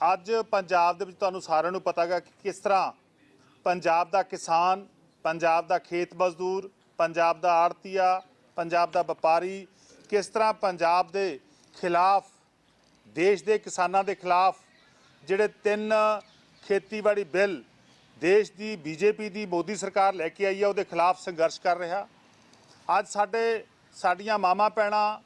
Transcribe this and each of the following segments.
ਅੱਜ ਪੰਜਾਬ ਦੇ ਵਿੱਚ ਤੁਹਾਨੂੰ ਸਾਰਿਆਂ ਨੂੰ ਪਤਾ ਹੈਗਾ ਕਿ ਕਿਸ ਤਰ੍ਹਾਂ ਪੰਜਾਬ ਦਾ ਕਿਸਾਨ, ਪੰਜਾਬ ਦਾ ਖੇਤ ਮਜ਼ਦੂਰ, ਪੰਜਾਬ ਦਾ ਆੜਤੀਆ, ਪੰਜਾਬ ਦਾ ਵਪਾਰੀ ਕਿਸ ਤਰ੍ਹਾਂ ਪੰਜਾਬ ਦੇ ਖਿਲਾਫ, ਦੇਸ਼ ਦੇ ਕਿਸਾਨਾਂ ਦੇ ਖਿਲਾਫ ਜਿਹੜੇ ਤਿੰਨ ਖੇਤੀਬਾੜੀ ਬਿੱਲ ਦੇਸ਼ ਦੀ ਬੀਜੇਪੀ ਦੀ, ਮੋਦੀ ਸਰਕਾਰ ਲੈ ਕੇ ਆਈ ਹੈ ਉਹਦੇ ਖਿਲਾਫ ਸੰਘਰਸ਼ ਕਰ ਰਿਹਾ। ਅੱਜ ਸਾਡੇ, ਸਾਡੀਆਂ ਮਾਮਾ ਪੈਣਾ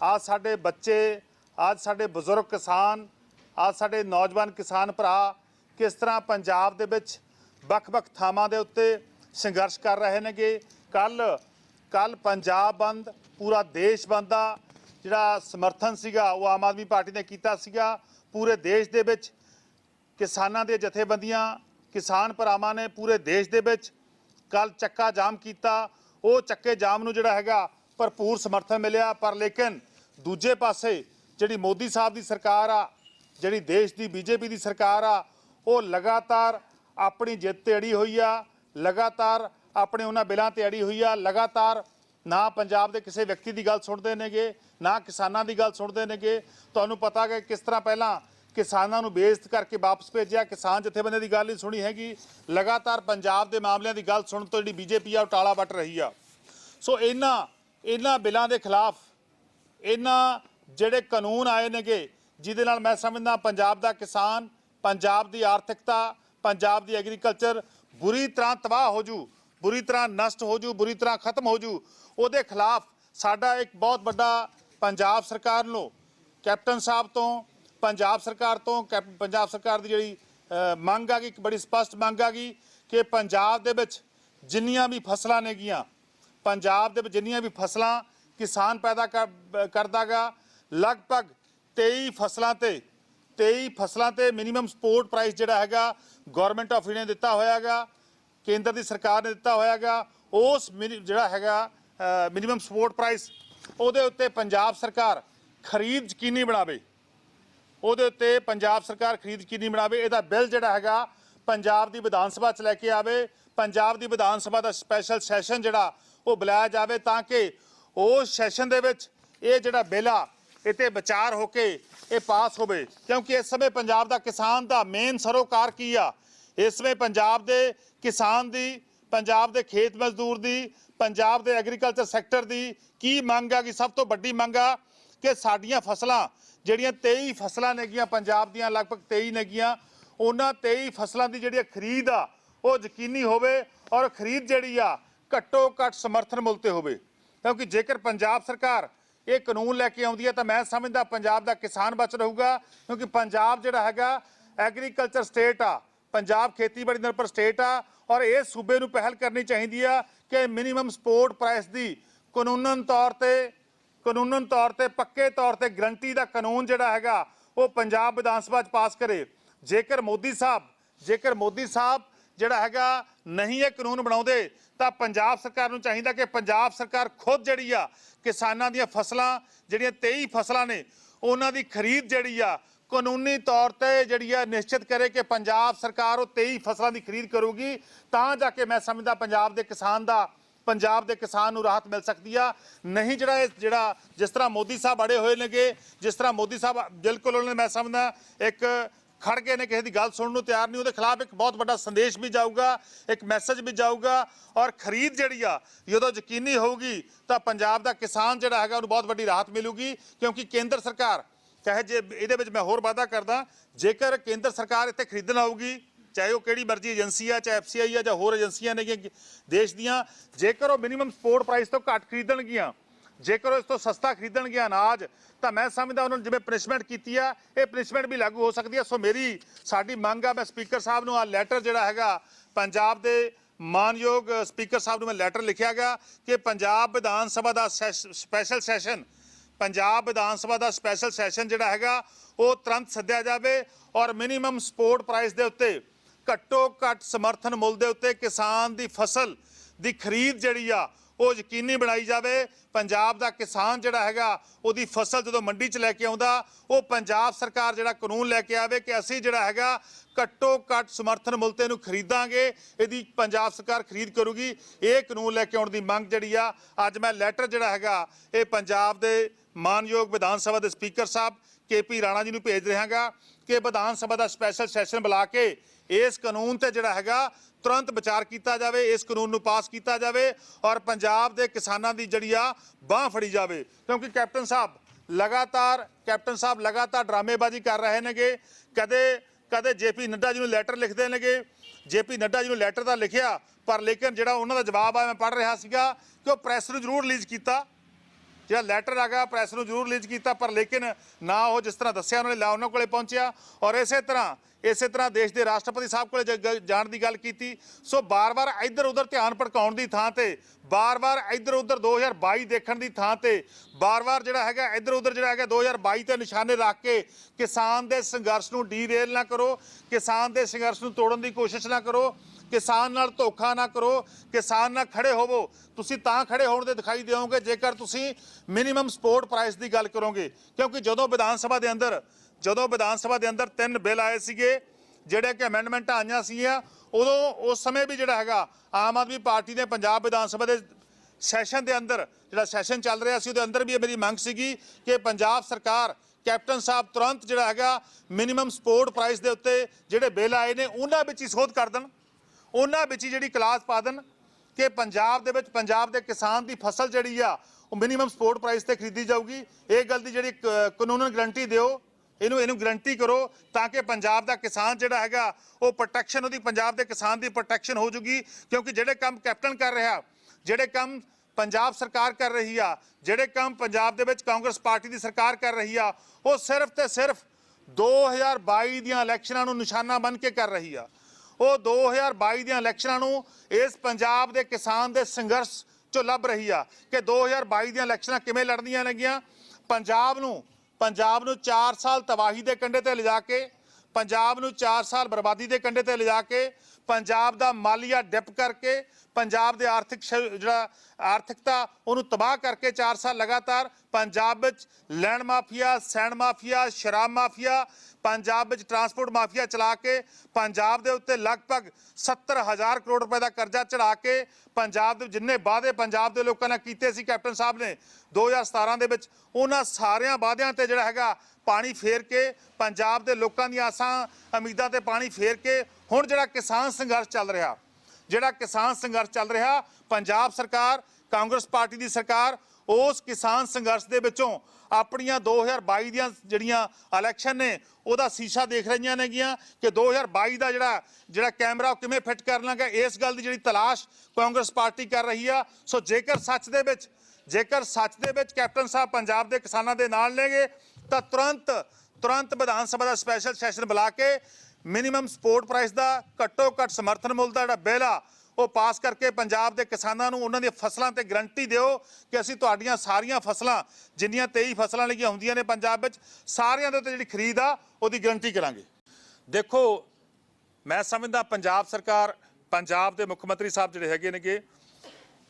ਅੱਜ ਸਾਡੇ ਬੱਚੇ, ਅੱਜ ਸਾਡੇ ਬਜ਼ੁਰਗ ਕਿਸਾਨ ਅੱਜ ਸਾਡੇ ਨੌਜਵਾਨ ਕਿਸਾਨ ਭਰਾ ਕਿਸ ਤਰ੍ਹਾਂ ਪੰਜਾਬ ਦੇ ਵਿੱਚ ਵੱਖ-ਵੱਖ ਥਾਵਾਂ ਦੇ ਉੱਤੇ ਸੰਘਰਸ਼ ਕਰ ਰਹੇ ਨੇਗੇ? ਕੱਲ ਕੱਲ ਪੰਜਾਬ ਬੰਦ, ਪੂਰਾ ਦੇਸ਼ ਬੰਦ ਦਾ ਜਿਹੜਾ ਸਮਰਥਨ ਸੀਗਾ, ਉਹ ਆਮ ਆਦਮੀ ਪਾਰਟੀ ਨੇ ਕੀਤਾ ਸੀਗਾ। ਪੂਰੇ ਦੇਸ਼ ਦੇ ਵਿੱਚ ਕਿਸਾਨਾਂ ਦੀਆਂ ਜਥੇਬੰਦੀਆਂ, ਕਿਸਾਨ ਭਰਾਵਾਂ ਨੇ ਪੂਰੇ ਦੇਸ਼ ਦੇ ਵਿੱਚ ਕੱਲ ਚੱਕਾ ਜਾਮ ਕੀਤਾ। ਉਹ ਚੱਕੇ ਜਾਮ ਨੂੰ ਜਿਹੜਾ ਹੈਗਾ, ਭਰਪੂਰ ਸਮਰਥਨ ਮਿਲਿਆ। ਪਰ ਲੇਕਿਨ ਦੂਜੇ ਪਾਸੇ ਜਿਹੜੀ ਮੋਦੀ ਸਾਹਿਬ ਦੀ ਸਰਕਾਰ ਆ ਜਿਹੜੀ ਦੇਸ਼ ਦੀ ਬੀਜੇਪੀ ਦੀ ਸਰਕਾਰ ਆ, ਉਹ ਲਗਾਤਾਰ ਆਪਣੀ ਜਿੱਤ ਤੇ ਅੜੀ ਹੋਈ ਆ, ਲਗਾਤਾਰ ਆਪਣੇ ਉਹਨਾਂ ਬਿੱਲਾਂ ਤੇ ਅੜੀ ਹੋਈ ਆ, ਲਗਾਤਾਰ ਨਾ ਪੰਜਾਬ ਦੇ ਕਿਸੇ ਵਿਅਕਤੀ ਦੀ ਗੱਲ ਸੁਣਦੇ ਨੇਗੇ, ਨਾ ਕਿਸਾਨਾਂ ਦੀ ਗੱਲ ਸੁਣਦੇ ਨੇਗੇ। ਤੁਹਾਨੂੰ ਪਤਾ ਕਿ ਕਿਸ ਤਰ੍ਹਾਂ ਪਹਿਲਾਂ ਕਿਸਾਨਾਂ ਨੂੰ ਬੇਇੱਜ਼ਤ ਕਰਕੇ ਵਾਪਸ ਭੇਜਿਆ, ਕਿਸਾਨ ਜਥੇਬੰਦੀਆਂ ਦੀ ਗੱਲ ਨਹੀਂ ਸੁਣੀ ਹੈਗੀ। ਲਗਾਤਾਰ ਪੰਜਾਬ ਦੇ ਮਾਮਲਿਆਂ ਦੀ ਗੱਲ ਸੁਣਨ ਤੋਂ ਜਿਹੜੀ ਬੀਜੇਪੀ ਆ, ਉਹ ਟਾਲਾ ਵੱਟ ਰਹੀ ਆ। ਸੋ ਇਹਨਾਂ ਇਹਨਾਂ ਬਿੱਲਾਂ ਦੇ ਖਿਲਾਫ, ਇਹਨਾਂ ਜਿਹੜੇ ਕਾਨੂੰਨ ਆਏ ਨੇਗੇ ਜਿਹਦੇ ਨਾਲ ਮੈਂ ਸਮਝਦਾ ਪੰਜਾਬ ਦਾ ਕਿਸਾਨ, ਪੰਜਾਬ ਦੀ ਆਰਥਿਕਤਾ, ਪੰਜਾਬ ਦੀ ਐਗਰੀਕਲਚਰ ਬੁਰੀ ਤਰ੍ਹਾਂ ਤਬਾਹ ਹੋ ਜੂ, ਬੁਰੀ ਤਰ੍ਹਾਂ ਨਸ਼ਟ ਹੋ ਜੂ, ਬੁਰੀ ਤਰ੍ਹਾਂ ਖਤਮ ਹੋ ਜੂ, ਉਹਦੇ ਖਿਲਾਫ ਸਾਡਾ ਇੱਕ ਬਹੁਤ ਵੱਡਾ ਪੰਜਾਬ ਸਰਕਾਰ ਨੂੰ, ਕੈਪਟਨ ਸਾਹਿਬ ਤੋਂ, ਪੰਜਾਬ ਸਰਕਾਰ ਤੋਂ, ਕੈਪ- ਪੰਜਾਬ ਸਰਕਾਰ ਦੀ ਜਿਹੜੀ ਮੰਗ ਆ ਗਈ, ਇੱਕ ਬੜੀ ਸਪਸ਼ਟ ਮੰਗ ਆ ਗਈ ਕਿ ਪੰਜਾਬ ਦੇ ਵਿੱਚ ਜਿੰਨੀਆਂ ਵੀ ਫਸਲਾਂ ਨੇਗੀਆਂ, ਪੰਜਾਬ ਦੇ ਵਿੱਚ ਜਿੰਨੀਆਂ ਵੀ ਫਸਲਾਂ ਕਿਸਾਨ ਪੈਦਾ ਕਰ- ਕਰਦਾਗਾ, ਲਗਭਗ 23 ਫਸਲਾਂ ਤੇ 23 ਫਸਲਾਂ ਤੇ ਮਿਨੀਮਮ ਸਪੋਰਟ ਪ੍ਰਾਈਸ ਜਿਹੜਾ ਹੈਗਾ ਗਵਰਨਮੈਂਟ ਆਫ ਇੰਡੀਆ ਨੇ ਦਿੱਤਾ ਹੋਇਆ ਹੈਗਾ, ਕੇਂਦਰ ਦੀ ਸਰਕਾਰ ਨੇ ਦਿੱਤਾ ਹੋਇਆ ਹੈਗਾ, ਉਸ ਮਿਨੀ- ਜਿਹੜਾ ਹੈਗਾ ਮਿਨੀਮਮ ਸਪੋਰਟ ਪ੍ਰਾਈਸ ਉਹਦੇ ਉੱਤੇ ਪੰਜਾਬ ਸਰਕਾਰ ਖਰੀਦ ਯਕੀਨੀ ਬਣਾਵੇ। ਉਹਦੇ ਉੱਤੇ ਪੰਜਾਬ ਸਰਕਾਰ ਖਰੀਦ ਯਕੀਨੀ ਬਣਾਵੇ, ਇਹਦਾ ਬਿੱਲ ਜਿਹੜਾ ਹੈਗਾ ਪੰਜਾਬ ਦੀ ਵਿਧਾਨ ਸਭਾ ਚ ਲੈ ਕੇ ਆਵੇ, ਪੰਜਾਬ ਦੀ ਵਿਧਾਨ ਸਭਾ ਦਾ ਸਪੈਸ਼ਲ ਸੈਸ਼ਨ ਜਿਹੜਾ ਉਹ ਬੁਲਾਇਆ ਜਾਵੇ ਤਾਂ ਕਿ ਉਸ ਸੈਸ਼ਨ ਦੇ ਵਿੱਚ ਇਹ ਜਿਹੜਾ ਬਿੱਲ ਆ ਇਹ ਤੇ ਵਿਚਾਰ ਹੋ ਕੇ ਇਹ ਪਾਸ ਹੋਵੇ, ਕਿਉਂਕਿ ਇਸ ਸਮੇਂ ਪੰਜਾਬ ਦਾ ਕਿਸਾਨ ਦਾ ਮੇਨ ਸਰੋਕਾਰ ਕੀ ਆ? ਇਸ ਸਮੇਂ ਪੰਜਾਬ ਦੇ ਕਿਸਾਨ ਦੀ, ਪੰਜਾਬ ਦੇ ਖੇਤ ਮਜ਼ਦੂਰ ਦੀ, ਪੰਜਾਬ ਦੇ ਐਗਰੀਕਲਚਰ ਸੈਕਟਰ ਦੀ ਕੀ ਮੰਗ ਆ ਕਿ ਸਭ ਤੋਂ ਵੱਡੀ ਮੰਗ ਆ ਕਿ ਸਾਡੀਆਂ ਫਸਲਾਂ, ਜਿਹੜੀਆਂ 23 ਫਸਲਾਂ ਨੇਗੀਆਂ ਪੰਜਾਬ ਦੀਆਂ, ਲਗਭਗ 23 ਨੇਗੀਆਂ, ਉਹਨਾਂ 23 ਫਸਲਾਂ ਦੀ ਜਿਹੜੀ ਖਰੀਦ ਆ, ਉਹ ਯਕੀਨੀ ਹੋਵੇ ਔਰ ਖਰੀਦ ਜਿਹੜੀ ਆ, ਘੱਟੋ ਘੱਟ ਸਮਰਥਨ ਮੁੱਲ ਤੇ ਹੋਵੇ। ਕਿਉਂਕਿ ਜੇਕਰ ਪੰਜਾਬ ਸਰਕਾਰ ਇਹ ਕਾਨੂੰਨ ਲੈ ਕੇ ਆਉਂਦੀ ਹੈ, ਤਾਂ ਮੈਂ ਸਮਝਦਾ ਪੰਜਾਬ ਦਾ ਕਿਸਾਨ ਬਚ ਰਹੂਗਾ, ਕਿਉਂਕਿ ਪੰਜਾਬ ਜਿਹੜਾ ਹੈਗਾ ਐਗਰੀਕਲਚਰ ਸਟੇਟ ਆ, ਪੰਜਾਬ ਖੇਤੀਬਾੜੀ ਨਿਰਭਰ ਸਟੇਟ ਆ, ਔਰ ਇਹ ਸੂਬੇ ਨੂੰ ਪਹਿਲ ਕਰਨੀ ਚਾਹੀਦੀ ਆ ਕਿ ਮਿਨੀਮਮ ਸਪੋਰਟ ਪ੍ਰਾਈਸ ਦੀ ਕਾਨੂੰਨਨ ਤੌਰ ਤੇ, ਕਾਨੂੰਨਨ ਤੌਰ ਤੇ, ਪੱਕੇ ਤੌਰ ਤੇ ਗਰੰਟੀ ਦਾ ਕਾਨੂੰਨ ਜਿਹੜਾ ਹੈਗਾ, ਉਹ ਪੰਜਾਬ ਵਿਧਾਨ ਸਭਾ 'ਚ ਪਾਸ ਕਰੇ। ਜੇਕਰ ਮੋਦੀ ਸਾਹਿਬ, ਜੇਕਰ ਮੋਦੀ ਸਾਹਿਬ ਜਿਹੜਾ ਹੈਗਾ ਨਹੀਂ ਇਹ ਕਾਨੂੰਨ ਬਣਾਉਂਦੇ, ਤਾਂ ਪੰਜਾਬ ਸਰਕਾਰ ਨੂੰ ਚਾਹੀਦਾ ਕਿ ਪੰਜਾਬ ਸਰਕਾਰ ਖੁਦ ਜਿਹੜੀ ਆ ਕਿਸਾਨਾਂ ਦੀਆਂ ਫਸਲਾਂ, ਜਿਹੜੀਆਂ 23 ਫਸਲਾਂ ਨੇ, ਉਹਨਾਂ ਦੀ ਖਰੀਦ ਜਿਹੜੀ ਆ ਕਾਨੂੰਨੀ ਤੌਰ ਤੇ ਜਿਹੜੀ ਆ ਨਿਸ਼ਚਿਤ ਕਰੇ ਕਿ ਪੰਜਾਬ ਸਰਕਾਰ ਉਹ 23 ਫਸਲਾਂ ਦੀ ਖਰੀਦ ਕਰੂਗੀ, ਤਾਂ ਜਾ ਕੇ ਮੈਂ ਸਮਝਦਾ ਪੰਜਾਬ ਦੇ ਕਿਸਾਨ ਦਾ, ਪੰਜਾਬ ਦੇ ਕਿਸਾਨ ਨੂੰ ਰਾਹਤ ਮਿਲ ਸਕਦੀ ਆ। ਨਹੀਂ ਜਿਹੜਾ ਇਹ ਜਿਹੜਾ ਜਿਸ ਤਰ੍ਹਾਂ ਮੋਦੀ ਸਾਹਿਬ ਅੜੇ ਹੋਏ ਨੇਗੇ, ਜਿਸ ਤਰ੍ਹਾਂ ਮੋਦੀ ਸਾਹਿਬ ਬਿਲਕੁਲ ਉਹਨੇ ਮੈਂ ਸਮਝਦਾ ਇੱਕ ਖੜ ਗਏ ਨੇ, ਕਿਸੇ ਦੀ ਗੱਲ ਸੁਣਨ ਨੂੰ ਤਿਆਰ ਨਹੀਂ, ਉਹਦੇ ਖਿਲਾਫ ਇੱਕ ਬਹੁਤ ਵੱਡਾ ਸੰਦੇਸ਼ ਵੀ ਜਾਊਗਾ, ਇੱਕ ਮੈਸੇਜ ਵੀ ਜਾਊਗਾ ਔਰ ਖਰੀਦ ਜਿਹੜੀ ਆ ਜਦੋਂ ਯਕੀਨੀ ਹੋਊਗੀ, ਤਾਂ ਪੰਜਾਬ ਦਾ ਕਿਸਾਨ ਜਿਹੜਾ ਹੈਗਾ, ਉਹਨੂੰ ਬਹੁਤ ਵੱਡੀ ਰਾਹਤ ਮਿਲੂਗੀ, ਕਿਉਂਕਿ ਕੇਂਦਰ ਸਰਕਾਰ, ਚਾਹੇ ਜੇ ਇਹਦੇ ਵਿੱਚ ਮੈਂ ਹੋਰ ਵਾਅਦਾ ਕਰਦਾ, ਜੇਕਰ ਕੇਂਦਰ ਸਰਕਾਰ ਇੱਥੇ ਖਰੀਦਣ ਆਊਗੀ, ਚਾਹੇ ਉਹ ਕਿਹੜੀ ਮਰਜ਼ੀ ਏਜੰਸੀ ਆ, ਚਾਹੇ ਐਫਸੀਆਈ ਆ, ਜਾਂ ਹੋਰ ਏਜੰਸੀਆਂ ਨੇਗੀਆਂ ਦੇਸ਼ ਦੀਆਂ, ਜੇਕਰ ਉਹ ਮਿਨੀਮਮ ਸਪੋਰਟ ਪ੍ਰਾਈਸ ਤੋਂ ਘੱਟ ਖਰੀਦਣਗੀਆਂ ਜੇਕਰ ਉਹ ਇਸ ਤੋਂ ਸਸਤਾ ਖਰੀਦਣਗੇ ਅਨਾਜ, ਤਾਂ ਮੈਂ ਸਮਝਦਾ ਉਹਨਾਂ ਨੂੰ ਜਿਵੇਂ ਪਨਿਸ਼ਮੈਂਟ ਕੀਤੀ ਆ, ਇਹ ਪਨਿਸ਼ਮੈਂਟ ਵੀ ਲਾਗੂ ਹੋ ਸਕਦੀ ਹੈ ਸੋ ਮੇਰੀ, ਸਾਡੀ ਮੰਗ ਆ, ਮੈਂ ਸਪੀਕਰ ਸਾਹਿਬ ਨੂੰ ਆ ਲੈਟਰ ਜਿਹੜਾ ਹੈਗਾ, ਪੰਜਾਬ ਦੇ ਮਾਨਯੋਗ ਸਪੀਕਰ ਸਾਹਿਬ ਨੂੰ ਮੈਂ ਲੈਟਰ ਲਿਖਿਆ ਗਿਆ ਕਿ ਪੰਜਾਬ ਵਿਧਾਨ ਸਭਾ ਦਾ ਸਪੈਸ਼ਲ ਸੈਸ਼ਨ ਪੰਜਾਬ ਵਿਧਾਨ ਸਭਾ ਦਾ ਸਪੈਸ਼ਲ ਸੈਸ਼ਨ ਜਿਹੜਾ ਹੈਗਾ, ਉਹ ਤੁਰੰਤ ਸੱਦਿਆ ਜਾਵੇ ਔਰ ਮਿਨੀਮਮ ਸਪੋਰਟ ਪ੍ਰਾਈਸ ਦੇ ਉੱਤੇ, ਘੱਟੋ ਘੱਟ ਸਮਰਥਨ ਮੁੱਲ ਦੇ ਉੱਤੇ ਕਿਸਾਨ ਦੀ ਫਸਲ ਦੀ ਖਰੀਦ ਜਿਹੜੀ ਆ ਉਹ ਯਕੀਨੀ ਬਣਾਈ ਜਾਵੇ, ਪੰਜਾਬ ਦਾ ਕਿਸਾਨ ਜਿਹੜਾ ਹੈਗਾ, ਉਹਦੀ ਫਸਲ ਜਦੋਂ ਮੰਡੀ 'ਚ ਲੈ ਕੇ ਆਉਂਦਾ, ਉਹ ਪੰਜਾਬ ਸਰਕਾਰ ਜਿਹੜਾ ਕਾਨੂੰਨ ਲੈ ਕੇ ਆਵੇ ਕਿ ਅਸੀਂ ਜਿਹੜਾ ਹੈਗਾ ਘੱਟੋ ਘੱਟ ਸਮਰਥਨ ਮੁੱਲ ਤੇ ਇਹਨੂੰ ਖਰੀਦਾਂਗੇ, ਇਹਦੀ ਪੰਜਾਬ ਸਰਕਾਰ ਖਰੀਦ ਕਰੂਗੀ। ਇਹ ਕਾਨੂੰਨ ਲੈ ਕੇ ਆਉਣ ਦੀ ਮੰਗ ਜਿਹੜੀ ਆ, ਅੱਜ ਮੈਂ ਲੈਟਰ ਜਿਹੜਾ ਹੈਗਾ, ਇਹ ਪੰਜਾਬ ਦੇ ਮਾਨਯੋਗ ਵਿਧਾਨ ਸਭਾ ਦੇ ਸਪੀਕਰ ਸਾਹਿਬ ਕੇਪੀ ਰਾਣਾ ਜੀ ਨੂੰ ਭੇਜ ਰਿਹਾਗਾ ਕਿ ਵਿਧਾਨ ਸਭਾ ਦਾ ਸਪੈਸ਼ਲ ਸੈਸ਼ਨ ਬੁਲਾ ਕੇ ਇਸ ਕਾਨੂੰਨ ਤੇ ਜਿਹੜਾ ਹੈਗਾ ਤੁਰੰਤ ਵਿਚਾਰ ਕੀਤਾ ਜਾਵੇ, ਇਸ ਕਾਨੂੰਨ ਨੂੰ ਪਾਸ ਕੀਤਾ ਜਾਵੇ ਔਰ ਪੰਜਾਬ ਦੇ ਕਿਸਾਨਾਂ ਦੀ ਜਿਹੜੀ ਆ ਬਾਹ ਫੜੀ ਜਾਵੇ। ਕਿਉਂਕਿ ਕੈਪਟਨ ਸਾਹਿਬ ਲਗਾਤਾਰ, ਕੈਪਟਨ ਸਾਹਿਬ ਲਗਾਤਾਰ ਡਰਾਮੇਬਾਜ਼ੀ ਕਰ ਰਹੇ ਨੇਗੇ। ਕਦੇ ਕਦੇ ਜੇਪੀ ਨੱਡਾ ਜੀ ਨੂੰ ਲੈਟਰ ਲਿਖਦੇ ਨੇਗੇ। ਜੇਪੀ ਨੱਡਾ ਜੀ ਨੂੰ ਲੈਟਰ ਤਾਂ ਲਿਖਿਆ, ਪਰ ਲੇਕਿਨ ਜਿਹੜਾ ਉਹਨਾਂ ਦਾ ਜਵਾਬ ਆ ਮੈਂ ਪੜ੍ਹ ਰਿਹਾ ਸੀਗਾ ਕਿ ਉਹ ਪ੍ਰੈਸ ਨੂੰ ਜ਼ਰੂਰ ਰਿਲੀਜ਼ ਕੀਤਾ। ਜਿਹੜਾ ਲੈਟਰ ਆਗਾ ਪ੍ਰੈਸ ਨੂੰ ਜ਼ਰੂਰ ਰਿਲੀਜ਼ ਕੀਤਾ, ਪਰ ਲੇਕਿਨ ਨਾ ਉਹ ਜਿਸ ਤਰ੍ਹਾਂ ਦੱਸਿਆ, ਉਹਨਾਂ ਨੇ ਲਾ ਉਹਨਾਂ ਕੋਲੇ ਪਹੁੰਚਿਆ। ਔਰ ਇਸੇ ਤਰ੍ਹਾਂ ਇਸੇ ਤਰ੍ਹਾਂ ਦੇਸ਼ ਦੇ ਰਾਸ਼ਟਰਪਤੀ ਸਾਹਿਬ ਕੋਲ ਜ- ਗ- ਜਾਣ ਦੀ ਗੱਲ ਕੀਤੀ। ਸੋ ਬਾਰ-ਬਾਰ ਇੱਧਰ ਉੱਧਰ ਧਿਆਨ ਭਟਕਾਉਣ ਦੀ ਥਾਂ ਤੇ, ਬਾਰ-ਬਾਰ ਇੱਧਰ ਉੱਧਰ 2022 ਦੇਖਣ ਦੀ ਥਾਂ ਤੇ, ਬਾਰ-ਬਾਰ ਜਿਹੜਾ ਹੈਗਾ ਇੱਧਰ ਉੱਧਰ ਜਿਹੜਾ ਹੈਗਾ 2022 ਤੇ ਨਿਸ਼ਾਨੇ ਰੱਖ ਕੇ ਕਿਸਾਨ ਦੇ ਸੰਘਰਸ਼ ਨੂੰ ਡੀਰੇਲ ਨਾ ਕਰੋ, ਕਿਸਾਨ ਦੇ ਸੰਘਰਸ਼ ਨੂੰ ਤੋੜਨ ਦੀ ਕੋਸ਼ਿਸ਼ ਨਾ ਕਰੋ, ਕਿਸਾਨ ਨਾਲ ਧੋਖਾ ਨਾ ਕਰੋ, ਕਿਸਾਨ ਨਾਲ ਖੜੇ ਹੋਵੋ। ਤੁਸੀਂ ਤਾਂ ਖੜੇ ਹੋਣ ਦੇ ਦਿਖਾਈ ਦਿਓਗੇ ਜੇਕਰ ਤੁਸੀਂ ਮਿਨੀਮਮ ਸਪੋਰਟ ਪ੍ਰਾਈਸ ਦੀ ਗੱਲ ਕਰੋਗੇ। ਕਿਉਂਕਿ ਜਦੋਂ ਵਿਧਾਨ ਸਭਾ ਦੇ ਅੰਦਰ ਜਦੋਂ ਵਿਧਾਨ ਸਭਾ ਦੇ ਅੰਦਰ ਤਿੰਨ ਬਿੱਲ ਆਏ ਸੀਗੇ, ਜਿਹੜੇ ਕਿ ਅਮੈਂਡਮੈਂਟਾਂ ਆਈਆਂ ਸੀਗੀਆਂ, ਉਦੋਂ ਉਸ ਸਮੇਂ ਵੀ ਜਿਹੜਾ ਹੈਗਾ, ਆਮ ਆਦਮੀ ਪਾਰਟੀ ਨੇ ਪੰਜਾਬ ਵਿਧਾਨ ਸਭਾ ਦੇ ਸੈਸ਼ਨ ਦੇ ਅੰਦਰ, ਜਿਹੜਾ ਸੈਸ਼ਨ ਚੱਲ ਰਿਹਾ ਸੀ, ਉਹਦੇ ਅੰਦਰ ਵੀ ਇਹ ਮੇਰੀ ਮੰਗ ਸੀਗੀ ਕਿ ਪੰਜਾਬ ਸਰਕਾਰ, ਕੈਪਟਨ ਸਾਹਿਬ ਤੁਰੰਤ ਜਿਹੜਾ ਹੈਗਾ ਮਿਨੀਮਮ ਸਪੋਰਟ ਪ੍ਰਾਈਸ ਦੇ ਉੱਤੇ ਜਿਹੜੇ ਬਿੱਲ ਆਏ ਨੇ, ਉਹਨਾਂ ਵਿੱਚ ਹੀ ਸੋਧ ਕਰ ਦੇਣ। ਉਹਨਾਂ ਵਿੱਚ ਹੀ ਜਿਹੜੀ ਕਲਾਸ ਪਾ ਦੇਣ ਕਿ ਪੰਜਾਬ ਦੇ ਵਿੱਚ, ਪੰਜਾਬ ਦੇ ਕਿਸਾਨ ਦੀ ਫਸਲ ਜਿਹੜੀ ਆ, ਉਹ ਮਿਨੀਮਮ ਸਪੋਰਟ ਪ੍ਰਾਈਸ ਤੇ ਖਰੀਦੀ ਜਾਊਗੀ। ਇਹ ਗੱਲ ਦੀ ਜਿਹੜੀ ਕ- ਕਾਨੂੰਨਨ ਗਰੰਟੀ ਦਿਓ। ਇਹਨੂੰ ਇਹਨੂੰ ਗਰੰਟੀ ਕਰੋ ਤਾਂ ਕਿ ਪੰਜਾਬ ਦਾ ਕਿਸਾਨ ਜਿਹੜਾ ਹੈਗਾ, ਉਹ ਪ੍ਰੋਟੈਕਸ਼ਨ ਉਹਦੀ ਪੰਜਾਬ ਦੇ ਕਿਸਾਨ ਦੀ ਪ੍ਰੋਟੈਕਸ਼ਨ ਹੋ ਜੂਗੀ, ਕਿਉਂਕਿ ਜਿਹੜੇ ਕੰਮ ਕੈਪਟਨ ਕਰ ਰਿਹਾ, ਜਿਹੜੇ ਕੰਮ ਪੰਜਾਬ ਸਰਕਾਰ ਕਰ ਰਹੀ ਆ, ਜਿਹੜੇ ਕੰਮ ਪੰਜਾਬ ਦੇ ਵਿੱਚ ਕਾਂਗਰਸ ਪਾਰਟੀ ਦੀ ਸਰਕਾਰ ਕਰ ਰਹੀ ਆ, ਉਹ ਸਿਰਫ ਤੇ ਸਿਰਫ 2022 ਦੀਆਂ ਇਲੈਕਸ਼ਨਾਂ ਨੂੰ ਨਿਸ਼ਾਨਾ ਬਣ ਕੇ ਕਰ ਰਹੀ ਆ। ਉਹ 2022 ਦੀਆਂ ਇਲੈਕਸ਼ਨਾਂ ਨੂੰ ਇਸ ਪੰਜਾਬ ਦੇ ਕਿਸਾਨ ਦੇ ਸੰਘਰਸ਼ ਚੋਂ ਲੱਭ ਰਹੀ ਆ ਕਿ 2022 ਦੀਆਂ ਇਲੈਕਸ਼ਨਾਂ ਕਿਵੇਂ ਲੜਨੀਆਂ ਲੱਗੀਆਂ ਪੰਜਾਬ ਨੂੰ ਪੰਜਾਬ ਨੂੰ 4 ਸਾਲ ਤਬਾਹੀ ਦੇ ਕੰਢੇ ਤੇ ਲਿਜਾ ਕੇ, ਪੰਜਾਬ ਨੂੰ 4 ਸਾਲ ਬਰਬਾਦੀ ਦੇ ਕੰਢੇ ਤੇ ਲਿਜਾ ਕੇ ਪੰਜਾਬ ਦਾ ਮਾਲੀਆ ਡਿਪ ਕਰਕੇ ਪੰਜਾਬ ਦੇ ਆਰਥਿਕ ਸ਼- ਜਿਹੜਾ ਆਰਥਿਕਤਾ, ਉਹਨੂੰ ਤਬਾਹ ਕਰਕੇ 4 ਸਾਲ ਲਗਾਤਾਰ ਪੰਜਾਬ ਵਿੱਚ ਲੈਂਡ ਮਾਫੀਆ, ਸੈਂਡ ਮਾਫੀਆ, ਸ਼ਰਾਬ ਮਾਫੀਆ, ਪੰਜਾਬ ਵਿੱਚ ਟਰਾਂਸਪੋਰਟ ਮਾਫੀਆ ਚਲਾ ਕੇ ਪੰਜਾਬ ਦੇ ਉੱਤੇ ਲਗਭਗ 70000 ਕਰੋੜ ਰੁਪਏ ਦਾ ਕਰਜ਼ਾ ਚੜਾ ਕੇ ਪੰਜਾਬ ਦੇ ਜਿੰਨੇ ਵਾਅਦੇ ਪੰਜਾਬ ਦੇ ਲੋਕਾਂ ਨਾਲ ਕੀਤੇ ਸੀ ਕੈਪਟਨ ਸਾਹਿਬ ਨੇ 2017 ਦੇ ਵਿੱਚ ਉਹਨਾਂ ਸਾਰਿਆਂ ਵਾਅਦਿਆਂ ਤੇ ਜਿਹੜਾ ਹੈਗਾ ਪਾਣੀ ਫੇਰ ਕੇ, ਪੰਜਾਬ ਦੇ ਲੋਕਾਂ ਦੀਆਂ ਆਸਾਂ, ਉਮੀਦਾਂ ਤੇ ਪਾਣੀ ਫੇਰ ਕੇ, ਹੁਣ ਜਿਹੜਾ ਕਿਸਾਨ ਸੰਘਰਸ਼ ਚੱਲ ਰਿਹਾ, ਜਿਹੜਾ ਕਿਸਾਨ ਸੰਘਰਸ਼ ਚੱਲ ਰਿਹਾ, ਪੰਜਾਬ ਸਰਕਾਰ, ਕਾਂਗਰਸ ਪਾਰਟੀ ਦੀ ਸਰਕਾਰ, ਉਸ ਕਿਸਾਨ ਸੰਘਰਸ਼ ਦੇ ਵਿੱਚੋਂ ਆਪਣੀਆਂ 2022 ਦੀਆਂ ਜਿਹੜੀਆਂ ਇਲੈਕਸ਼ਨ ਨੇ, ਉਹਦਾ ਸੀਸਾ ਦੇਖ ਰਹੀਆਂ ਨੇਗੀਆਂ ਕਿ 2022 ਦਾ ਜਿਹੜਾ ਜਿਹੜਾ ਕੈਮਰਾ ਉਹ ਕਿਵੇਂ ਫਿੱਟ ਕਰ ਲਾਂਗਾ, ਇਸ ਗੱਲ ਦੀ ਜਿਹੜੀ ਤਲਾਸ਼ ਕਾਂਗਰਸ ਪਾਰਟੀ ਕਰ ਰਹੀ ਆ। ਸੋ ਜੇਕਰ ਸੱਚ ਦੇ ਵਿੱਚ, ਜੇਕਰ ਸੱਚ ਦੇ ਵਿੱਚ ਕੈਪਟਨ ਸਾਹਿਬ ਪੰਜਾਬ ਦੇ ਕਿਸਾਨਾਂ ਦੇ ਨਾਲ ਨੇਗੇ ਤਾਂ ਤੁਰੰਤ ਤੁਰੰਤ ਵਿਧਾਨ ਸਭਾ ਦਾ ਸਪੈਸ਼ਲ ਸੈਸ਼ਨ ਬੁਲਾ ਕੇ ਮਿਨੀਮਮ ਸਪੋਰਟ ਪ੍ਰਾਈਸ ਦਾ ਘੱਟੋ ਘੱਟ ਸਮਰਥਨ ਮੁੱਲ ਦਾ ਜਿਹੜਾ ਬਿੱਲ ਆ, ਉਹ ਪਾਸ ਕਰਕੇ ਪੰਜਾਬ ਦੇ ਕਿਸਾਨਾਂ ਨੂੰ ਉਹਨਾਂ ਦੀਆਂ ਫਸਲਾਂ ਤੇ ਗਰੰਟੀ ਦਿਓ ਕਿ ਅਸੀਂ ਤੁਹਾਡੀਆਂ ਸਾਰੀਆਂ ਫਸਲਾਂ, ਜਿੰਨੀਆਂ 23 ਫਸਲਾਂ ਲੱਗੀਆਂ ਹੁੰਦੀਆਂ ਨੇ ਪੰਜਾਬ ਵਿੱਚ, ਸਾਰਿਆਂ ਦੇ ਉੱਤੇ ਜਿਹੜੀ ਖਰੀਦ ਆ, ਉਹਦੀ ਗਰੰਟੀ ਕਰਾਂਗੇ। ਦੇਖੋ, ਮੈਂ ਸਮਝਦਾ ਪੰਜਾਬ ਸਰਕਾਰ, ਪੰਜਾਬ ਦੇ ਮੁੱਖ ਮੰਤਰੀ ਸਾਹਿਬ ਜਿਹੜੇ ਹੈਗੇ ਨੇਗੇ,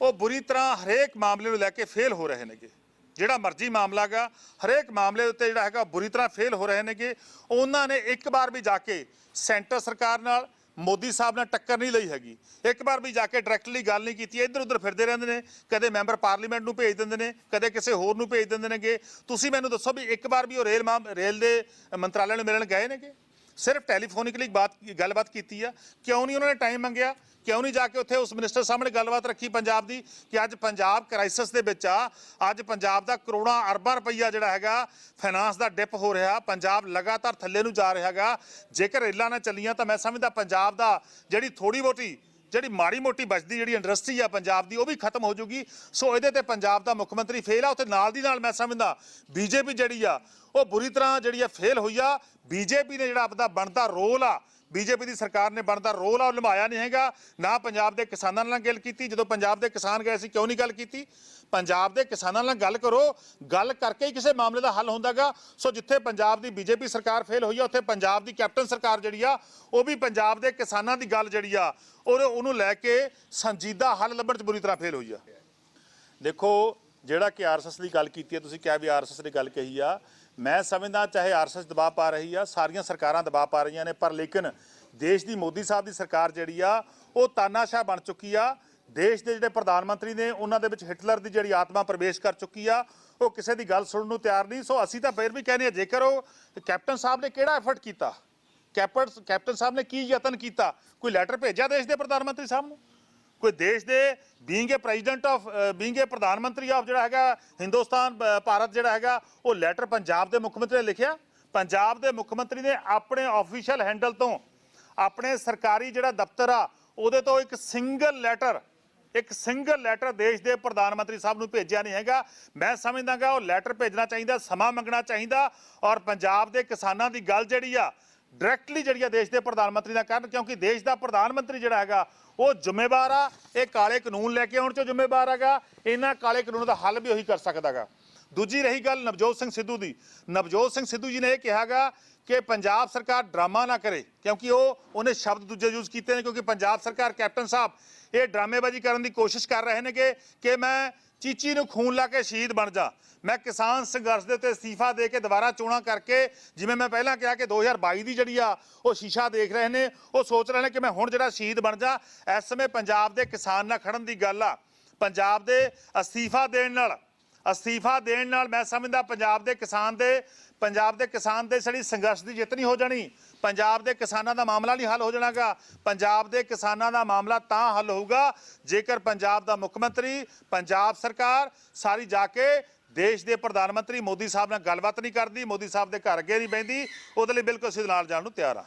ਉਹ ਬੁਰੀ ਤਰ੍ਹਾਂ ਹਰੇਕ ਮਾਮਲੇ ਨੂੰ ਲੈ ਕੇ ਫੇਲ ਹੋ ਰਹੇ ਨੇਗੇ। ਜਿਹੜਾ ਮਰਜ਼ੀ ਮਾਮਲਾ ਹੈਗਾ, ਹਰੇਕ ਮਾਮਲੇ ਉੱਤੇ ਜਿਹੜਾ ਹੈਗਾ, ਬੁਰੀ ਤਰ੍ਹਾਂ ਫੇਲ ਹੋ ਰਹੇ ਨੇਗੇ। ਉਹਨਾਂ ਨੇ ਇੱਕ ਵਾਰ ਵੀ ਜਾ ਕੇ ਸੈਂਟਰ ਸਰਕਾਰ ਨਾਲ ਮੋਦੀ ਸਾਹਿਬ ਨਾਲ ਟੱਕਰ ਨਹੀਂ ਲਈ ਹੈਗੀ। ਇੱਕ ਵਾਰ ਵੀ ਜਾ ਕੇ ਡਾਇਰੈਕਟਲੀ ਗੱਲ ਨਹੀਂ ਕੀਤੀ। ਇੱਧਰ ਉੱਧਰ ਫਿਰਦੇ ਰਹਿੰਦੇ ਨੇ। ਕਦੇ ਮੈਂਬਰ ਪਾਰਲੀਮੈਂਟ ਨੂੰ ਭੇਜ ਦਿੰਦੇ ਨੇ, ਕਦੇ ਕਿਸੇ ਹੋਰ ਨੂੰ ਭੇਜ ਦਿੰਦੇ ਨੇਗੇ। ਤੁਸੀਂ ਮੈਨੂੰ ਦੱਸੋ ਵੀ ਇੱਕ ਵਾਰ ਵੀ ਉਹ ਰੇਲ ਮਾਮ- ਰੇਲ ਦੇ ਮੰਤਰਾਲੇ ਨੂੰ ਮਿਲਣ ਗਏ ਨੇਗੇ? ਸਿਰਫ ਟੈਲੀਫੋਨਿਕਲੀ ਬਾਤ ਗੱਲਬਾਤ ਕੀਤੀ ਆ। ਕਿਉਂ ਨਹੀਂ ਉਹਨਾਂ ਨੇ ਟਾਈਮ ਮੰਗਿਆ? ਕਿਉਂ ਨਹੀਂ ਜਾ ਕੇ ਉੱਥੇ ਉਸ ਮਿਨਿਸਟਰ ਸਾਹਮਣੇ ਗੱਲਬਾਤ ਰੱਖੀ ਪੰਜਾਬ ਦੀ ਕਿ ਅੱਜ ਪੰਜਾਬ ਕ੍ਰਾਈਸਿਸ ਦੇ ਵਿੱਚ ਆ। ਅੱਜ ਪੰਜਾਬ ਦਾ ਕਰੋੜਾਂ ਅਰਬਾਂ ਰੁਪਈਆ ਜਿਹੜਾ ਹੈਗਾ ਫਾਈਨਾਂਸ ਦਾ ਡਿਪ ਹੋ ਰਿਹਾ। ਪੰਜਾਬ ਲਗਾਤਾਰ ਥੱਲੇ ਨੂੰ ਜਾ ਰਿਹਾ ਹੈਗਾ। ਜੇਕਰ ਰੇਲਾਂ ਨਾ ਚੱਲੀਆਂ ਤਾਂ ਮੈਂ ਸਮਝਦਾ ਪੰਜਾਬ ਦਾ ਜਿਹੜੀ ਥੋੜੀ ਬਹੁਤੀ ਜਿਹੜੀ ਮਾੜੀ ਮੋਟੀ ਬਚਦੀ, ਜਿਹੜੀ ਇੰਡਸਟਰੀ ਆ ਪੰਜਾਬ ਦੀ, ਉਹ ਵੀ ਖਤਮ ਹੋ ਜੂਗੀ। ਸੋ ਇਹਦੇ ਤੇ ਪੰਜਾਬ ਦਾ ਮੁੱਖ ਮੰਤਰੀ ਫੇਲ ਆ, ਉੱਥੇ ਨਾਲ ਦੀ ਨਾਲ ਮੈਂ ਸਮਝਦਾ, ਬੀਜੇਪੀ ਜਿਹੜੀ ਆ, ਉਹ ਬੁਰੀ ਤਰ੍ਹਾਂ ਜਿਹੜੀ ਆ ਫੇਲ ਹੋਈ ਆ। ਬੀਜੇਪੀ ਨੇ ਜਿਹੜਾ ਆਪਦਾ ਬਣਦਾ ਰੋਲ ਆ ਬੀਜੇਪੀ ਦੀ ਸਰਕਾਰ ਨੇ ਬਣਦਾ ਰੋਲ ਆ, ਉਹ ਨਿਭਾਇਆ ਨਹੀਂ ਹੈਗਾ। ਨਾ ਪੰਜਾਬ ਦੇ ਕਿਸਾਨਾਂ ਨਾਲ ਗੱਲ ਕੀਤੀ। ਜਦੋਂ ਪੰਜਾਬ ਦੇ ਕਿਸਾਨ ਗਏ ਸੀ ਕਿਉਂ ਨਹੀਂ ਗੱਲ ਕੀਤੀ? ਪੰਜਾਬ ਦੇ ਕਿਸਾਨਾਂ ਨਾਲ ਗੱਲ ਕਰੋ। ਗੱਲ ਕਰਕੇ ਹੀ ਕਿਸੇ ਮਾਮਲੇ ਦਾ ਹੱਲ ਹੁੰਦਾਗਾ। ਸੋ ਜਿੱਥੇ ਪੰਜਾਬ ਦੀ ਬੀਜੇਪੀ ਸਰਕਾਰ ਫੇਲ ਹੋਈ ਆ, ਉੱਥੇ ਪੰਜਾਬ ਦੀ ਕੈਪਟਨ ਸਰਕਾਰ ਜਿਹੜੀ ਆ, ਉਹ ਵੀ ਪੰਜਾਬ ਦੇ ਕਿਸਾਨਾਂ ਦੀ ਗੱਲ ਜਿਹੜੀ ਆ ਉਹਨੂੰ ਲੈ ਕੇ ਸੰਜੀਦਾ ਹੱਲ ਲੱਭਣ 'ਚ ਬੁਰੀ ਤਰ੍ਹਾਂ ਫੇਲ ਹੋਈ ਆ। ਦੇਖੋ, ਜਿਹੜਾ ਕਿ ਆਰਐਸਐਸ ਦੀ ਗੱਲ ਕੀਤੀ ਹੈ ਤੁਸੀਂ ਕਿਹਾ ਵੀ ਆਰਐਸਐਸ ਦੀ ਗੱਲ ਕਹੀ ਆ। ਮੈਂ ਸਮਝਦਾ ਚਾਹੇ ਆਰਐਸਐਸ ਦਬਾਅ ਪਾ ਰਹੀ ਆ, ਸਾਰੀਆਂ ਸਰਕਾਰਾਂ ਦਬਾਅ ਪਾ ਰਹੀਆਂ ਨੇ, ਪਰ ਲੇਕਿਨ ਦੇਸ਼ ਦੀ ਮੋਦੀ ਸਾਹਿਬ ਦੀ ਸਰਕਾਰ ਜਿਹੜੀ ਆ, ਉਹ ਤਾਨਾਸ਼ਾਹ ਬਣ ਚੁੱਕੀ ਆ। ਦੇਸ਼ ਦੇ ਜਿਹੜੇ ਪ੍ਰਧਾਨ ਮੰਤਰੀ ਨੇ, ਉਹਨਾਂ ਦੇ ਵਿੱਚ ਹਿਟਲਰ ਦੀ ਜਿਹੜੀ ਆਤਮਾ ਪ੍ਰਵੇਸ਼ ਕਰ ਚੁੱਕੀ ਆ, ਉਹ ਕਿਸੇ ਦੀ ਗੱਲ ਸੁਣਨ ਨੂੰ ਤਿਆਰ ਨਹੀਂ। ਸੋ ਅਸੀਂ ਤਾਂ ਫਿਰ ਵੀ ਕਹਿੰਦੇ ਆ ਜੇਕਰ ਉਹ ਕੈਪਟਨ ਸਾਹਿਬ ਨੇ ਕਿਹੜਾ ਐਫਰਟ ਕੀਤਾ? ਕੈਪਟਨ ਕੈਪਟਨ ਸਾਹਿਬ ਨੇ ਕੀ ਯਤਨ ਕੀਤਾ? ਕੋਈ ਲੈਟਰ ਭੇਜਿਆ ਦੇਸ਼ ਦੇ ਪ੍ਰਧਾਨ ਮੰਤਰੀ ਸਾਹਿਬ ਨੂੰ? ਕੋਈ ਦੇਸ਼ ਦੇ being a president of being a ਪ੍ਰਧਾਨ ਮੰਤਰੀ ਆਫ ਜਿਹੜਾ ਹੈਗਾ ਹਿੰਦੁਸਤਾਨ ਅ, ਭਾਰਤ ਜਿਹੜਾ ਹੈਗਾ ਉਹ ਲੈਟਰ ਪੰਜਾਬ ਦੇ ਮੁੱਖ ਮੰਤਰੀ ਨੇ ਲਿਖਿਆ। ਪੰਜਾਬ ਦੇ ਮੁੱਖ ਮੰਤਰੀ ਨੇ ਆਪਣੇ ਆਫੀਸ਼ੀਅਲ ਹੈਂਡਲ ਤੋਂ ਆਪਣੇ ਸਰਕਾਰੀ ਜਿਹੜਾ ਦਫ਼ਤਰ ਆ ਉਹਦੇ ਤੋਂ ਇੱਕ ਸਿੰਗਲ ਲੈਟਰ ਇੱਕ ਸਿੰਗਲ ਲੈਟਰ ਦੇਸ਼ ਦੇ ਪ੍ਰਧਾਨ ਮੰਤਰੀ ਸਾਹਿਬ ਨੂੰ ਭੇਜਿਆ ਨਹੀਂ ਹੈਗਾ। ਮੈਂ ਸਮਝਦਾਗਾ ਉਹ ਲੈਟਰ ਭੇਜਣਾ ਚਾਹੀਦਾ ਸਮਾਂ ਮੰਗਣਾ ਚਾਹੀਦਾ ਔਰ ਪੰਜਾਬ ਦੇ ਕਿਸਾਨਾਂ ਦੀ ਗੱਲ ਜਿਹੜੀ ਆ ਡਾਇਰੈਕਟਲੀ ਜਿਹੜੀ ਆ ਦੇਸ਼ ਦੇ ਪ੍ਰਧਾਨ ਮੰਤਰੀ ਦਾ ਕਰਨ, ਕਿਉਂਕਿ ਦੇਸ਼ ਦਾ ਪ੍ਰਧਾਨ ਮੰਤਰੀ ਜਿਹੜਾ ਹੈਗਾ, ਉਹ ਜ਼ਿੰਮੇਵਾਰ ਆ, ਇਹ ਕਾਲੇ ਕਾਨੂੰਨ ਲੈ ਕੇ ਆਉਣ 'ਚੋਂ ਜ਼ਿੰਮੇਵਾਰ ਹੈਗਾ, ਇਹਨਾਂ ਕਾਲੇ ਕਾਨੂੰਨ ਦਾ ਹੱਲ ਵੀ ਉਹੀ ਕਰ ਸਕਦਾਗਾ। ਦੂਜੀ ਰਹੀ ਗੱਲ ਨਵਜੋਤ ਸਿੰਘ ਸਿੱਧੂ ਦੀ। ਨਵਜੋਤ ਸਿੰਘ ਸਿੱਧੂ ਜੀ ਨੇ ਇਹ ਕਿਹਾਗਾ ਕਿ ਪੰਜਾਬ ਸਰਕਾਰ ਡਰਾਮਾ ਨਾ ਕਰੇ, ਕਿਉਂਕਿ ਉਹ ਉਹਨੇ ਸ਼ਬਦ ਦੂਜੇ ਯੂਜ਼ ਕੀਤੇ ਨੇ, ਕਿਉਂਕਿ ਪੰਜਾਬ ਸਰਕਾਰ ਕੈਪਟਨ ਸਾਹਿਬ ਇਹ ਡਰਾਮੇਬਾਜ਼ੀ ਕਰਨ ਦੀ ਕੋਸ਼ਿਸ਼ ਕਰ ਰਹੇ ਨੇ ਕਿ ਕਿ ਮੈਂ ਚੀਚੀ ਨੂੰ ਖੂਨ ਲਾ ਕੇ ਸ਼ਹੀਦ ਬਣ ਜਾ। ਮੈਂ ਕਿਸਾਨ ਸੰਘਰਸ਼ ਦੇ ਉੱਤੇ ਅਸਤੀਫਾ ਦੇ ਕੇ ਦੁਬਾਰਾ ਚੋਣਾਂ ਕਰਕੇ, ਜਿਵੇਂ ਮੈਂ ਪਹਿਲਾਂ ਕਿਹਾ ਕਿ 2022 ਦੀ ਜਿਹੜੀ ਆ ਉਹ ਸ਼ੀਸ਼ਾ ਦੇਖ ਰਹੇ ਨੇ, ਉਹ ਸੋਚ ਰਹੇ ਨੇ ਕਿ ਮੈਂ ਹੁਣ ਜਿਹੜਾ ਸ਼ਹੀਦ ਬਣ ਜਾ, ਇਸ ਸਮੇਂ ਪੰਜਾਬ ਦੇ ਕਿਸਾਨ ਨਾਲ ਖੜਨ ਦੀ ਗੱਲ ਆ। ਪੰਜਾਬ ਦੇ ਅਸਤੀਫਾ ਦੇਣ ਨਾਲ ਅਸਤੀਫਾ ਦੇਣ ਨਾਲ ਮੈਂ ਸਮਝਦਾ ਪੰਜਾਬ ਦੇ ਕਿਸਾਨ ਦੇ, ਪੰਜਾਬ ਦੇ ਕਿਸਾਨ ਦੇ ਜਿਹੜੀ ਸੰਘਰਸ਼ ਦੀ ਜਿੱਤ ਨਹੀਂ ਹੋ ਜਾਣੀ। ਪੰਜਾਬ ਦੇ ਕਿਸਾਨਾਂ ਦਾ ਮਾਮਲਾ ਨਹੀਂ ਹੱਲ ਹੋ ਜਾਣਾਗਾ। ਪੰਜਾਬ ਦੇ ਕਿਸਾਨਾਂ ਦਾ ਮਾਮਲਾ ਤਾਂ ਹੱਲ ਹੋਊਗਾ ਜੇਕਰ ਪੰਜਾਬ ਦਾ ਮੁੱਖ ਮੰਤਰੀ, ਪੰਜਾਬ ਸਰਕਾਰ ਸਾਰੀ ਜਾ ਕੇ ਦੇਸ਼ ਦੇ ਪ੍ਰਧਾਨ ਮੰਤਰੀ ਮੋਦੀ ਸਾਹਿਬ ਨਾਲ ਗੱਲਬਾਤ ਨਹੀਂ ਕਰਦੀ, ਮੋਦੀ ਸਾਹਿਬ ਦੇ ਘਰ ਅੱਗੇ ਨਹੀਂ ਬਹਿੰਦੀ, ਉਹਦੇ ਲਈ ਬਿਲਕੁਲ ਅਸੀਂ ਨਾਲ ਜਾਣ ਨੂੰ ਤਿਆਰ ਆ